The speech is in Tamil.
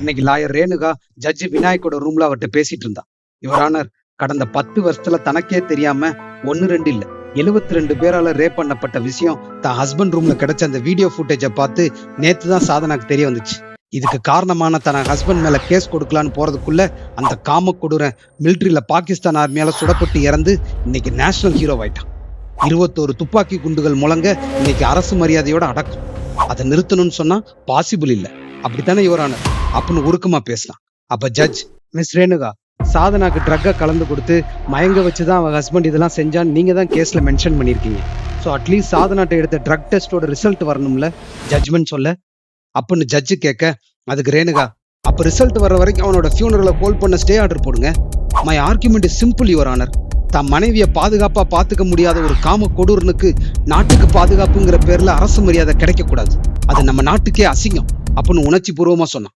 இன்னைக்கு லாயர் ரேணுகா ஜட்ஜ் விநாயக்கோட ரூம்ல அவர்கிட்ட பேசிட்டு இருந்தா. இவரானர் கடந்த பத்து வருஷத்துல தனக்கே தெரியாம ஒன்னு ரெண்டு இல்ல 72 ரெண்டு பேரால ரேப் பண்ணப்பட்ட விஷயம் தான் ஹஸ்பண்ட் ரூம்ல கிடைச்ச அந்த வீடியோ ஃபுட்டேஜை பார்த்து நேத்து தான் சாதனாக்கு தெரிய வந்துச்சு. இதுக்கு காரணமான தன ஹஸ்பண்ட் மேல கேஸ் கொடுக்கலான்னு போறதுக்குள்ள அந்த காம கொடூரன் மிலிட்ரியில பாகிஸ்தான் ஆர்மியால சுடப்பட்டு இறந்து இன்னைக்கு நேஷனல் ஹீரோ ஆயிட்டான். இருபத்தோரு துப்பாக்கி குண்டுகள் முழங்க இன்னைக்கு அரசு மரியாதையோட அடக்கம். அதை நிறுத்தணும்னு சொன்னா பாசிபிள் இல்லை. அப்படித்தானே யுவரானர் அப்படின்னு உருக்கமா பேசலாம். அப்ப ஜட்ஜ் மிஸ் ரேணுகா சாதனாக்கு ட்ரக்கை கலந்து கொடுத்து மயங்க வச்சு தான் அவன் ஹஸ்பண்ட் இதெல்லாம் செஞ்சான்னு நீங்க தான் கேஸில் மென்ஷன் பண்ணியிருக்கீங்க. ஸோ அட்லீஸ்ட் சாதனாட்ட எடுத்த ட்ரக் டெஸ்டோட ரிசல்ட் வரணும்ல? ஜட்ஜ்மெண்ட் சொல்ல. அப்படின்னு ஜட்ஜு கேட்க அதுக்கு ரேணுகா அப்போ ரிசல்ட் வர்ற வரைக்கும் அவனோட ஃபியூனரலை கோல் பண்ண ஸ்டே ஆர்டர் போடுங்க. My argument is simple your honour தன் மனைவியை பாதுகாப்பாக பார்த்துக்க முடியாத ஒரு காம கொடூரனுக்கு நாட்டுக்கு பாதுகாப்புங்கிற பேரில் அரசு மரியாதை கிடைக்கக்கூடாது. அது நம்ம நாட்டுக்கே அசிங்கம். அப்படின்னு உணர்ச்சி பூர்வமா சொன்னான்.